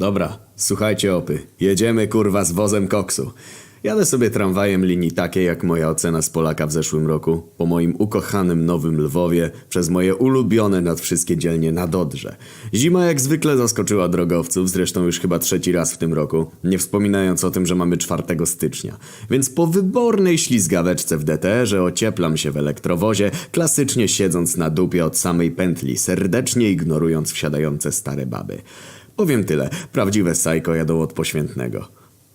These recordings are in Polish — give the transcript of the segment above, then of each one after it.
Dobra, słuchajcie opy. Jedziemy kurwa z wozem koksu. Jadę sobie tramwajem linii takiej jak moja ocena z Polaka w zeszłym roku, po moim ukochanym Nowym Lwowie, przez moje ulubione nad wszystkie dzielnie na Dodrze. Zima jak zwykle zaskoczyła drogowców, zresztą już chyba trzeci raz w tym roku, nie wspominając o tym, że mamy 4 stycznia. Więc po wybornej ślizgaweczce w DTR-ze ocieplam się w elektrowozie, klasycznie siedząc na dupie od samej pętli, serdecznie ignorując wsiadające stare baby. Powiem tyle, prawdziwe sajko jadą od poświętnego.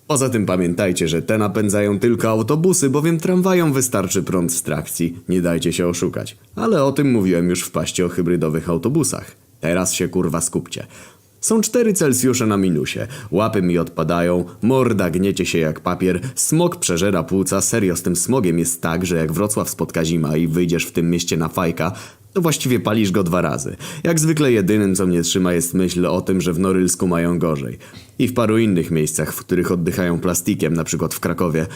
Poza tym pamiętajcie, że te napędzają tylko autobusy, bowiem tramwajom wystarczy prąd z trakcji. Nie dajcie się oszukać. Ale o tym mówiłem już w paście o hybrydowych autobusach. Teraz się kurwa skupcie. Są 4 Celsjusze na minusie. Łapy mi odpadają, morda gniecie się jak papier, smog przeżera płuca. Serio z tym smogiem jest tak, że jak Wrocław spotka zima i wyjdziesz w tym mieście na fajka, to właściwie palisz go dwa razy. Jak zwykle jedynym, co mnie trzyma, jest myśl o tym, że w Norylsku mają gorzej. I w paru innych miejscach, w których oddychają plastikiem, na przykład w Krakowie.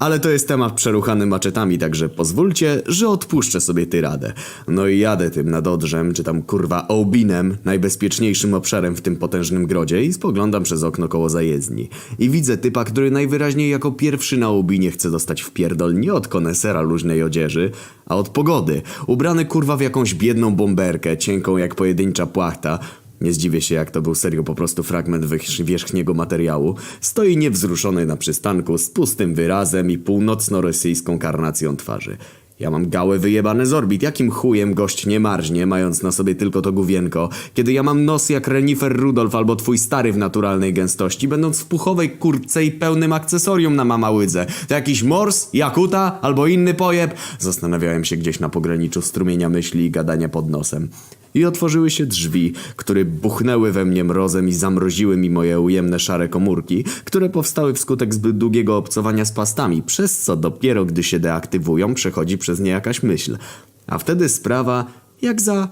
Ale to jest temat przeruchany maczetami, także pozwólcie, że odpuszczę sobie tyradę. No i jadę tym nad Odrzem, czy tam kurwa Ołbinem, najbezpieczniejszym obszarem w tym potężnym grodzie i spoglądam przez okno koło zajezdni. I widzę typa, który najwyraźniej jako pierwszy na Ołbinie chce dostać w pierdol nie od konesera luźnej odzieży, a od pogody. Ubrany kurwa w jakąś biedną bomberkę, cienką jak pojedyncza płachta, nie zdziwię się, jak to był serio po prostu fragment wierzch- wierzchniego materiału. Stoi niewzruszony na przystanku z pustym wyrazem i północno-rosyjską karnacją twarzy. Ja mam gałę wyjebane z orbit. Jakim chujem gość nie marznie, mając na sobie tylko to gówienko, kiedy ja mam nos jak renifer Rudolf albo twój stary w naturalnej gęstości, będąc w puchowej kurtce i pełnym akcesorium na mamałydze. To jakiś mors, jakuta albo inny pojeb? Zastanawiałem się gdzieś na pograniczu strumienia myśli i gadania pod nosem. I otworzyły się drzwi, które buchnęły we mnie mrozem i zamroziły mi moje ujemne szare komórki, które powstały wskutek zbyt długiego obcowania z pastami, przez co dopiero gdy się deaktywują, przechodzi przez nie jakaś myśl. A wtedy sprawa, jak za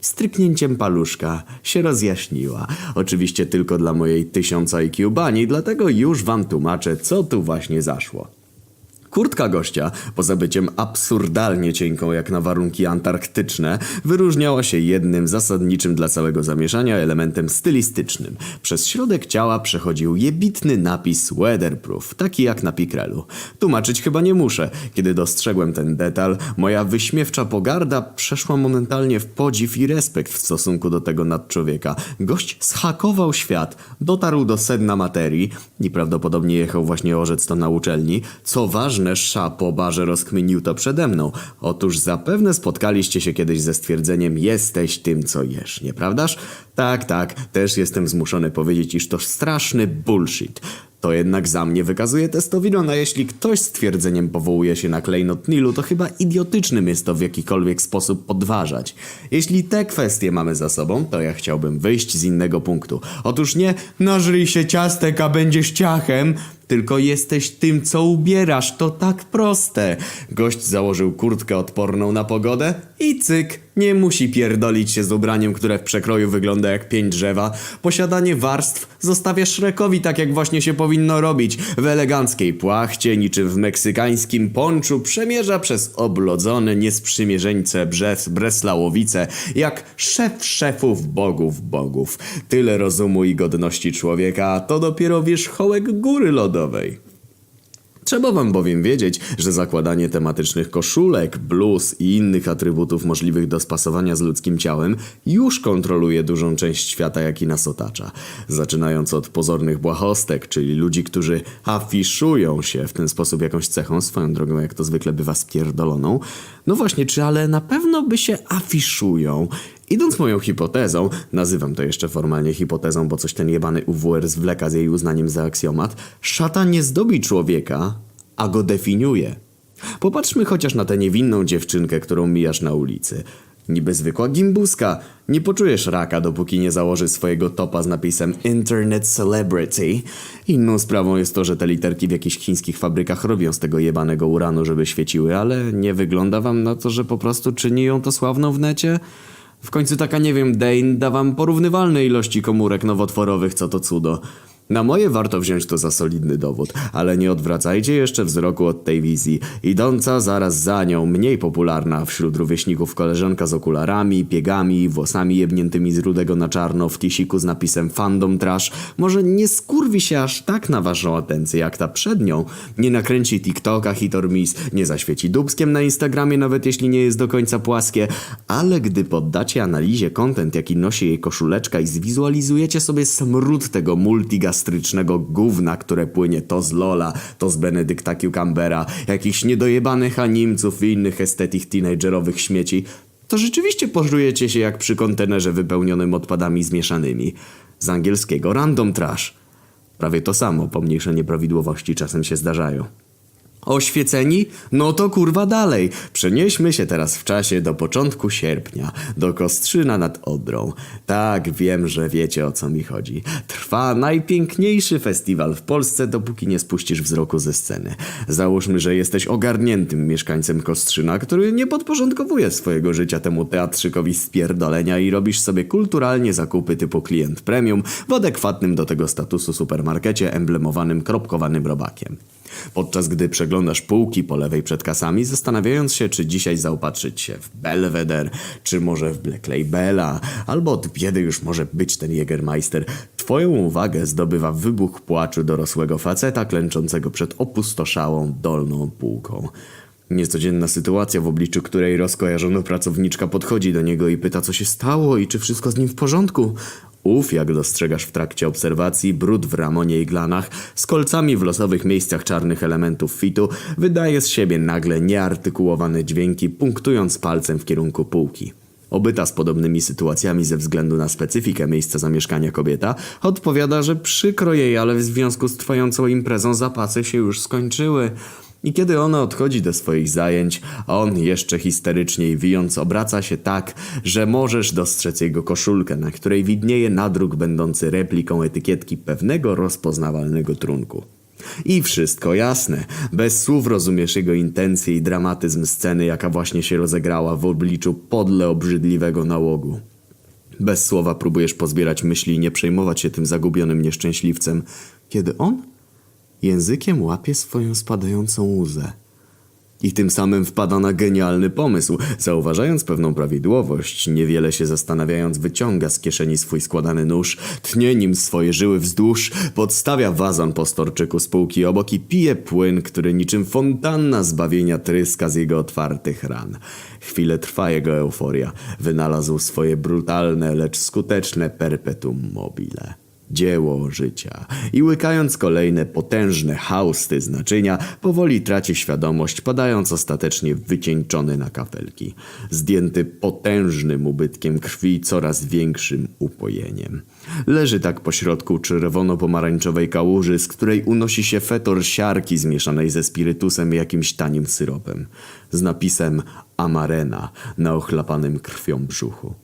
stryknięciem paluszka, się rozjaśniła. Oczywiście tylko dla mojej tysiąca IQ bani, dlatego już wam tłumaczę, co tu właśnie zaszło. Kurtka gościa, poza byciem absurdalnie cienką jak na warunki antarktyczne, wyróżniała się jednym zasadniczym dla całego zamieszania elementem stylistycznym. Przez środek ciała przechodził jebitny napis weatherproof, taki jak na pikrelu. Tłumaczyć chyba nie muszę. Kiedy dostrzegłem ten detal, moja wyśmiewcza pogarda przeszła momentalnie w podziw i respekt w stosunku do tego nadczłowieka. Gość zhakował świat, dotarł do sedna materii i prawdopodobnie jechał właśnie orzec to na uczelni. Co ważne, Sza po barze rozkminił to przede mną. Otóż zapewne spotkaliście się kiedyś ze stwierdzeniem jesteś tym, co jesz, nieprawdaż? Tak, tak, też jestem zmuszony powiedzieć, iż to straszny bullshit. To jednak za mnie wykazuje testowilon, a jeśli ktoś z twierdzeniem powołuje się na klejnot Nilu, to chyba idiotycznym jest to w jakikolwiek sposób podważać. Jeśli te kwestie mamy za sobą, to ja chciałbym wyjść z innego punktu. Otóż nie nażryj się ciastek, a będziesz ciachem, tylko jesteś tym, co ubierasz. To tak proste. Gość założył kurtkę odporną na pogodę i cyk. Nie musi pierdolić się z ubraniem, które w przekroju wygląda jak pięć drzewa. Posiadanie warstw zostawia Szrekowi tak, jak właśnie się powinno robić. W eleganckiej płachcie, niczym w meksykańskim ponczu, przemierza przez oblodzone niesprzymierzeńce Bres Breslałowice, jak szef szefów bogów bogów. Tyle rozumu i godności człowieka, a to dopiero wierzchołek góry lodowej. Trzeba wam bowiem wiedzieć, że zakładanie tematycznych koszulek, bluz i innych atrybutów możliwych do spasowania z ludzkim ciałem już kontroluje dużą część świata, jaki nas otacza. Zaczynając od pozornych błahostek, czyli ludzi, którzy afiszują się w ten sposób jakąś cechą, swoją drogą jak to zwykle bywa spierdoloną. No właśnie, czy ale na pewno by się afiszują? Idąc moją hipotezą, nazywam to jeszcze formalnie hipotezą, bo coś ten jebany UWR zwleka z jej uznaniem za aksjomat, szata nie zdobi człowieka, a go definiuje. Popatrzmy chociaż na tę niewinną dziewczynkę, którą mijasz na ulicy. Niby zwykła gimbuska. Nie poczujesz raka, dopóki nie założy swojego topa z napisem Internet Celebrity. Inną sprawą jest to, że te literki w jakichś chińskich fabrykach robią z tego jebanego uranu, żeby świeciły, ale nie wygląda wam na to, że po prostu czyni ją to sławną w necie? W końcu taka, nie wiem, Dane da wam porównywalne ilości komórek nowotworowych, co to cudo. Na moje warto wziąć to za solidny dowód, ale nie odwracajcie jeszcze wzroku od tej wizji. Idąca zaraz za nią, mniej popularna wśród rówieśników koleżanka z okularami, piegami, włosami jebniętymi z rudego na czarno w tisiku z napisem Fandom Trash, może nie skurwi się aż tak na waszą atencję jak ta przed nią, nie nakręci TikToka hit or miss, nie zaświeci dubskiem na Instagramie nawet jeśli nie jest do końca płaskie, ale gdy poddacie analizie content jaki nosi jej koszuleczka i zwizualizujecie sobie smród tego multigastrycznego gówna, które płynie to z Lola, to z Benedykta Cucumbera, jakichś niedojebanych animców i innych estetyk teenagerowych śmieci, to rzeczywiście pożrujecie się jak przy kontenerze wypełnionym odpadami zmieszanymi. Z angielskiego random trash. Prawie to samo, pomniejsze nieprawidłowości czasem się zdarzają. Oświeceni? No to kurwa dalej. Przenieśmy się teraz w czasie do początku sierpnia, do Kostrzyna nad Odrą. Tak, wiem, że wiecie o co mi chodzi. Trwa najpiękniejszy festiwal w Polsce, dopóki nie spuścisz wzroku ze sceny. Załóżmy, że jesteś ogarniętym mieszkańcem Kostrzyna, który nie podporządkowuje swojego życia temu teatrzykowi spierdolenia i robisz sobie kulturalnie zakupy typu klient premium w adekwatnym do tego statusu supermarkecie emblemowanym kropkowanym robakiem. Podczas gdy przeglądasz półki po lewej przed kasami, zastanawiając się, czy dzisiaj zaopatrzyć się w Belvedere, czy może w Black Labela, albo od biedy już może być ten Jägermeister, twoją uwagę zdobywa wybuch płaczu dorosłego faceta klęczącego przed opustoszałą dolną półką. Niecodzienna sytuacja, w obliczu której rozkojarzona pracowniczka podchodzi do niego i pyta, co się stało i czy wszystko z nim w porządku. Ów, jak dostrzegasz w trakcie obserwacji, brud w ramonie i glanach, z kolcami w losowych miejscach czarnych elementów fitu, wydaje z siebie nagle nieartykułowane dźwięki, punktując palcem w kierunku półki. Obyta z podobnymi sytuacjami ze względu na specyfikę miejsca zamieszkania kobieta, odpowiada, że przykro jej, ale w związku z trwającą imprezą zapasy się już skończyły. I kiedy ona odchodzi do swoich zajęć, on jeszcze histeryczniej wijąc obraca się tak, że możesz dostrzec jego koszulkę, na której widnieje nadruk będący repliką etykietki pewnego rozpoznawalnego trunku. I wszystko jasne. Bez słów rozumiesz jego intencje i dramatyzm sceny, jaka właśnie się rozegrała w obliczu podle obrzydliwego nałogu. Bez słowa próbujesz pozbierać myśli i nie przejmować się tym zagubionym nieszczęśliwcem, kiedy on językiem łapie swoją spadającą łzę. I tym samym wpada na genialny pomysł. Zauważając pewną prawidłowość, niewiele się zastanawiając, wyciąga z kieszeni swój składany nóż, tnie nim swoje żyły wzdłuż, podstawia wazon po storczyku z półki obok i pije płyn, który niczym fontanna zbawienia tryska z jego otwartych ran. Chwilę trwa jego euforia. Wynalazł swoje brutalne, lecz skuteczne perpetuum mobile dzieło życia. I łykając kolejne potężne hausty z naczynia, powoli traci świadomość, padając ostatecznie wycieńczony na kafelki. Zdjęty potężnym ubytkiem krwi coraz większym upojeniem. Leży tak pośrodku czerwono-pomarańczowej kałuży, z której unosi się fetor siarki zmieszanej ze spirytusem i jakimś tanim syropem. Z napisem Amarena na ochlapanym krwią brzuchu.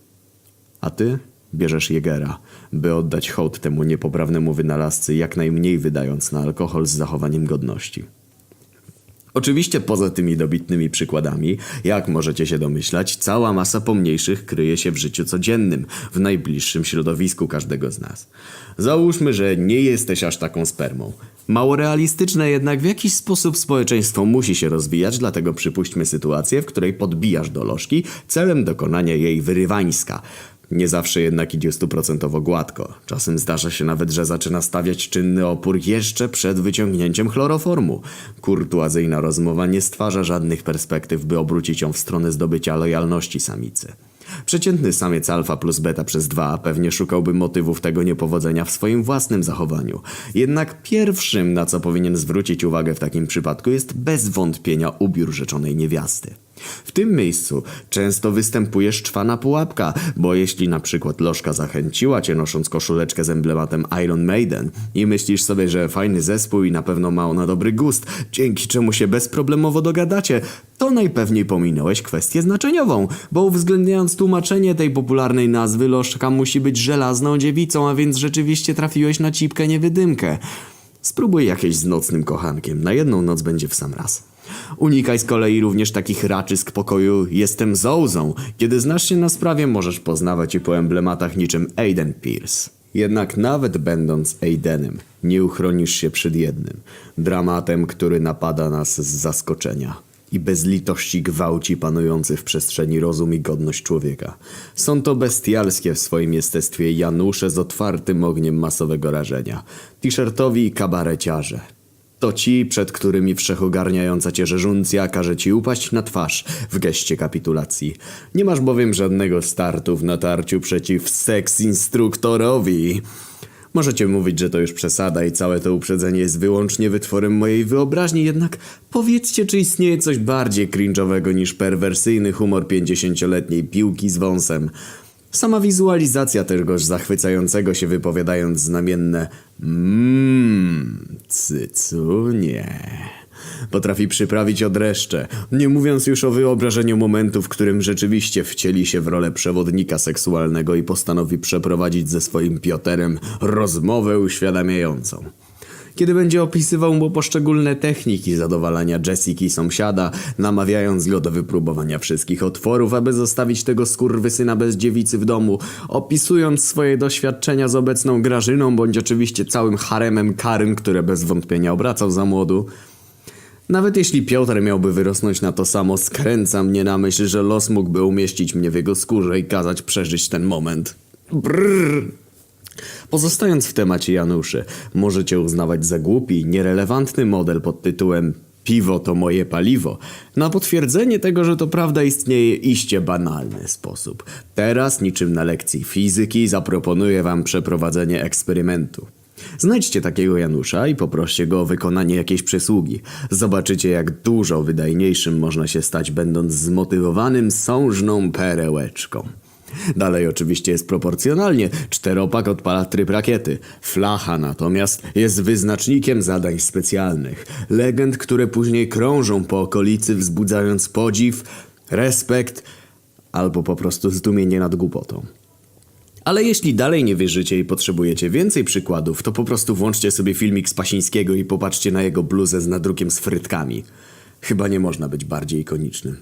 A ty bierzesz Jegera, by oddać hołd temu niepoprawnemu wynalazcy, jak najmniej wydając na alkohol z zachowaniem godności. Oczywiście poza tymi dobitnymi przykładami, jak możecie się domyślać, cała masa pomniejszych kryje się w życiu codziennym, w najbliższym środowisku każdego z nas. Załóżmy, że nie jesteś aż taką spermą. Mało realistyczne jednak w jakiś sposób społeczeństwo musi się rozwijać, dlatego przypuśćmy sytuację, w której podbijasz do lożki celem dokonania jej wyrywańska. Nie zawsze jednak idzie stuprocentowo gładko. Czasem zdarza się nawet, że zaczyna stawiać czynny opór jeszcze przed wyciągnięciem chloroformu. Kurtuazyjna rozmowa nie stwarza żadnych perspektyw, by obrócić ją w stronę zdobycia lojalności samicy. Przeciętny samiec alfa plus beta przez dwa pewnie szukałby motywów tego niepowodzenia w swoim własnym zachowaniu. Jednak pierwszym, na co powinien zwrócić uwagę w takim przypadku jest bez wątpienia ubiór rzeczonej niewiasty. W tym miejscu często występuje szczwana pułapka, bo jeśli na przykład lożka zachęciła cię nosząc koszuleczkę z emblematem Iron Maiden i myślisz sobie, że fajny zespół i na pewno ma ona dobry gust, dzięki czemu się bezproblemowo dogadacie, to najpewniej pominąłeś kwestię znaczeniową, bo uwzględniając tłumaczenie tej popularnej nazwy, lożka musi być żelazną dziewicą, a więc rzeczywiście trafiłeś na cipkę niewydymkę. Spróbuj jakieś z nocnym kochankiem, na jedną noc będzie w sam raz. Unikaj z kolei również takich raczysk pokoju jestem zołzą. Kiedy znasz się na sprawie, możesz poznawać je po emblematach niczym Aiden Pierce. Jednak nawet będąc Aidenem, nie uchronisz się przed jednym dramatem, który napada nas z zaskoczenia i bez litości gwałci panujący w przestrzeni rozum i godność człowieka. Są to bestialskie w swoim jestestwie Janusze z otwartym ogniem masowego rażenia, t-shirtowi i kabareciarze. To ci, przed którymi wszechogarniająca cię rzeżuncja każe ci upaść na twarz w geście kapitulacji. Nie masz bowiem żadnego startu w natarciu przeciw seks instruktorowi. Możecie mówić, że to już przesada i całe to uprzedzenie jest wyłącznie wytworem mojej wyobraźni, jednak powiedzcie, czy istnieje coś bardziej cringe'owego niż perwersyjny humor pięćdziesięcioletniej piłki z wąsem. Sama wizualizacja tegoż zachwycającego się wypowiadając znamienne mmm, cycunie. Potrafi przyprawić odreszcze, nie mówiąc już o wyobrażeniu momentu, w którym rzeczywiście wcieli się w rolę przewodnika seksualnego i postanowi przeprowadzić ze swoim Pioterem rozmowę uświadamiającą. Kiedy będzie opisywał mu poszczególne techniki zadowalania Jessiki sąsiada, namawiając go do wypróbowania wszystkich otworów, aby zostawić tego skurwysyna bez dziewicy w domu, opisując swoje doświadczenia z obecną Grażyną, bądź oczywiście całym haremem Karyn, które bez wątpienia obracał za młodu. Nawet jeśli Piotr miałby wyrosnąć na to samo, skręca mnie na myśl, że los mógłby umieścić mnie w jego skórze i kazać przeżyć ten moment. Brrr. Pozostając w temacie Januszy, możecie uznawać za głupi, nierelewantny model pod tytułem Piwo to moje paliwo. Na potwierdzenie tego, że to prawda istnieje iście banalny sposób. Teraz, niczym na lekcji fizyki, zaproponuję wam przeprowadzenie eksperymentu. Znajdźcie takiego Janusza i poproście go o wykonanie jakiejś przysługi. Zobaczycie, jak dużo wydajniejszym można się stać, będąc zmotywowanym sążną perełeczką. Dalej oczywiście jest proporcjonalnie. Czteropak odpala tryb rakiety. Flacha natomiast jest wyznacznikiem zadań specjalnych. Legend, które później krążą po okolicy, wzbudzając podziw, respekt albo po prostu zdumienie nad głupotą. Ale jeśli dalej nie wierzycie i potrzebujecie więcej przykładów, to po prostu włączcie sobie filmik z Pasińskiego i popatrzcie na jego bluzę z nadrukiem z frytkami. Chyba nie można być bardziej ikonicznym.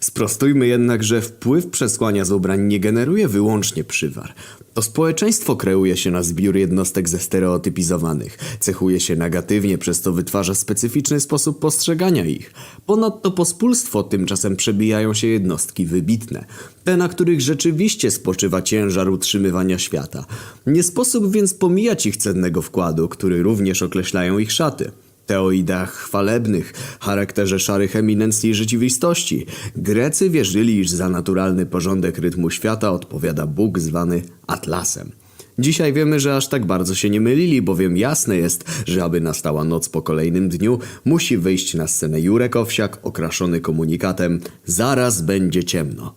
Sprostujmy jednak, że wpływ przesłania z ubrań nie generuje wyłącznie przywar. To społeczeństwo kreuje się na zbiór jednostek zestereotypizowanych, cechuje się negatywnie, przez to wytwarza specyficzny sposób postrzegania ich. Ponadto pospólstwo tymczasem przebijają się jednostki wybitne, te na których rzeczywiście spoczywa ciężar utrzymywania świata. Nie sposób więc pomijać ich cennego wkładu, który również określają ich szaty. Te o ideach chwalebnych, charakterze szarych eminencji rzeczywistości. Grecy wierzyli, iż za naturalny porządek rytmu świata odpowiada Bóg zwany Atlasem. Dzisiaj wiemy, że aż tak bardzo się nie mylili, bowiem jasne jest, że aby nastała noc po kolejnym dniu, musi wyjść na scenę Jurek Owsiak okraszony komunikatem Zaraz będzie ciemno.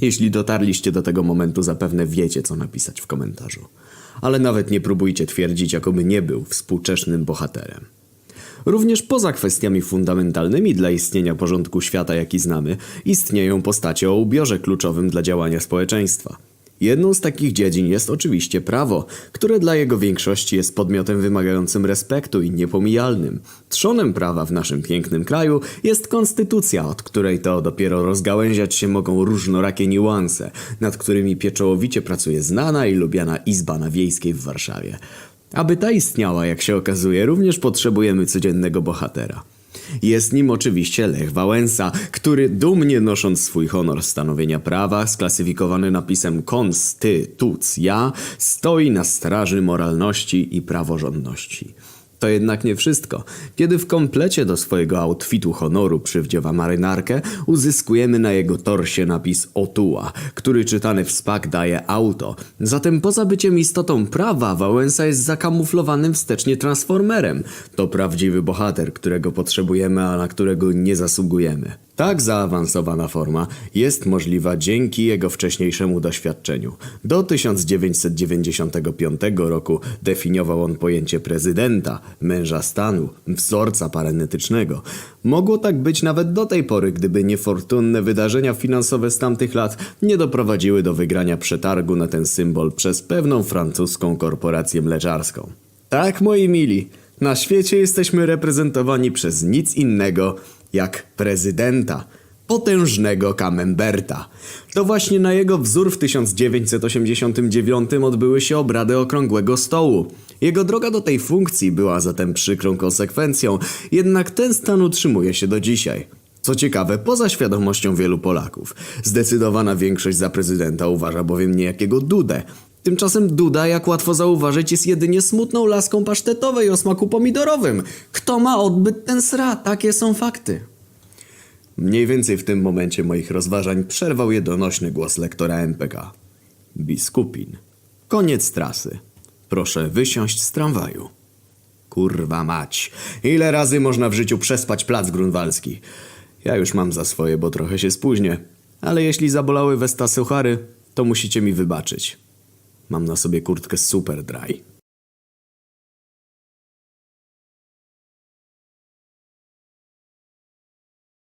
Jeśli dotarliście do tego momentu, zapewne wiecie, co napisać w komentarzu. Ale nawet nie próbujcie twierdzić, jakoby nie był współczesnym bohaterem. Również poza kwestiami fundamentalnymi dla istnienia porządku świata, jaki znamy, istnieją postacie o ubiorze kluczowym dla działania społeczeństwa. Jedną z takich dziedzin jest oczywiście prawo, które dla jego większości jest podmiotem wymagającym respektu i niepomijalnym. Trzonem prawa w naszym pięknym kraju jest konstytucja, od której to dopiero rozgałęziać się mogą różnorakie niuanse, nad którymi pieczołowicie pracuje znana i lubiana Izba na Wiejskiej w Warszawie. Aby ta istniała, jak się okazuje, również potrzebujemy codziennego bohatera. Jest nim oczywiście Lech Wałęsa, który dumnie nosząc swój honor stanowienia prawa, sklasyfikowany napisem konstytucja, stoi na straży moralności i praworządności. To jednak nie wszystko. Kiedy w komplecie do swojego outfitu honoru przywdziewa marynarkę, uzyskujemy na jego torsie napis Otua, który czytany w spak daje auto. Zatem poza byciem istotą prawa, Wałęsa jest zakamuflowanym wstecznie transformerem. To prawdziwy bohater, którego potrzebujemy, a na którego nie zasługujemy. Tak zaawansowana forma jest możliwa dzięki jego wcześniejszemu doświadczeniu. Do 1995 roku definiował on pojęcie prezydenta, męża stanu, wzorca parenetycznego. Mogło tak być nawet do tej pory, gdyby niefortunne wydarzenia finansowe z tamtych lat nie doprowadziły do wygrania przetargu na ten symbol przez pewną francuską korporację mleczarską. Tak, moi mili, na świecie jesteśmy reprezentowani przez nic innego jak prezydenta. potężnego Camemberta. To właśnie na jego wzór w 1989 odbyły się obrady Okrągłego Stołu. Jego droga do tej funkcji była zatem przykrą konsekwencją, jednak ten stan utrzymuje się do dzisiaj. Co ciekawe, poza świadomością wielu Polaków, zdecydowana większość za prezydenta uważa bowiem niejakiego Dudę. Tymczasem Duda, jak łatwo zauważyć, jest jedynie smutną laską pasztetowej o smaku pomidorowym. Kto ma odbyt ten sra? Takie są fakty. Mniej więcej w tym momencie moich rozważań przerwał je donośny głos lektora MPK. Biskupin. Koniec trasy. Proszę wysiąść z tramwaju. Kurwa mać. Ile razy można w życiu przespać plac grunwaldzki? Ja już mam za swoje, bo trochę się spóźnię. Ale jeśli zabolały westa suchary, to musicie mi wybaczyć. Mam na sobie kurtkę super dry.